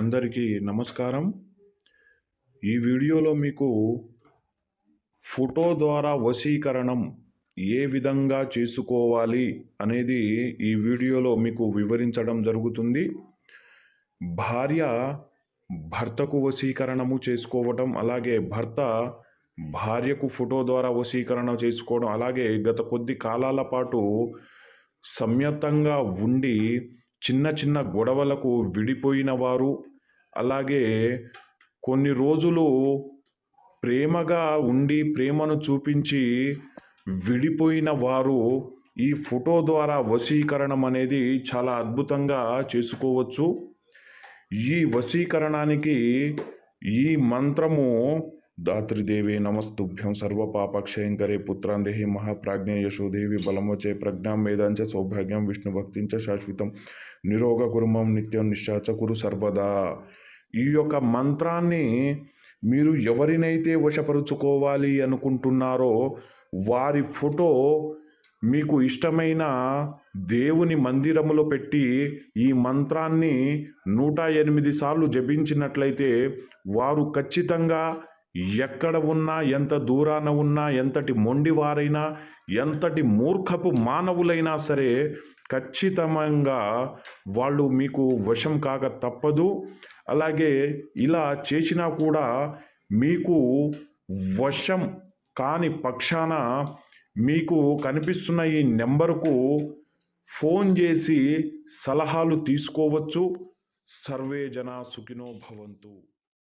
అందరికీ నమస్కారం. ఈ వీడియోలో మీకు ఫోటో ద్వారా వశీకరణం ఏ విధంగా చేసుకోవాలి అనేది ఈ వీడియోలో మీకు వివరించడం జరుగుతుంది. భార్య భర్తకు వశీకరణము చేసుకోవటం అలాగే భర్త భార్యకు ఫోటో ద్వారా వశీకరణ చేసుకోవడం అలాగే గత కొద్ది కాలాల పాటు సమ్యతంగా ఉండి చిన్న చిన్న గొడవలకు విడిపోయిన వారు. అలాగే కొన్ని రోజులు ప్రేమగా ఉండి ప్రేమను చూపించి విడిపోయిన వారు ఈ ఫోటో ద్వారా వశీకరణం అనేది చాలా అద్భుతంగా చేసుకోవచ్చు. ఈ వశీకరణానికి ఈ మంత్రము దాత్రిదేవి నమస్తుభ్యం సర్వపాపక్షయంకరే పుత్రాందేహి మహాప్రాజ్ఞ యశోదేవి బలమచే ప్రజ్ఞాం వేదాంచ సౌభాగ్యం విష్ణుభక్తించ శాశ్వతం నిరోగ కురుమం నిత్యం నిశ్చాచ కురు సర్వదా. ఈ యొక్క మంత్రాన్ని మీరు ఎవరినైతే వశపరుచుకోవాలి అనుకుంటున్నారో వారి ఫోటో మీకు ఇష్టమైన దేవుని మందిరములో పెట్టి ఈ మంత్రాన్ని నూట ఎనిమిది సార్లు జపించినట్లయితే వారు ఖచ్చితంగా ఎక్కడ ఉన్నా ఎంత దూరాన ఉన్నా ఎంతటి మొండివారైనా ఎంతటి మూర్ఖపు మానవులైనా సరే ఖచ్చితంగా వాళ్ళు మీకు వశం కాక తప్పదు. అలాగే ఇలా చేసినా కూడా మీకు వశం కాని పక్షాన మీకు కనిపిస్తున్న ఈ నెంబర్కు ఫోన్ చేసి సలహాలు తీసుకోవచ్చు. సర్వే జన సుఖినో భవంతు.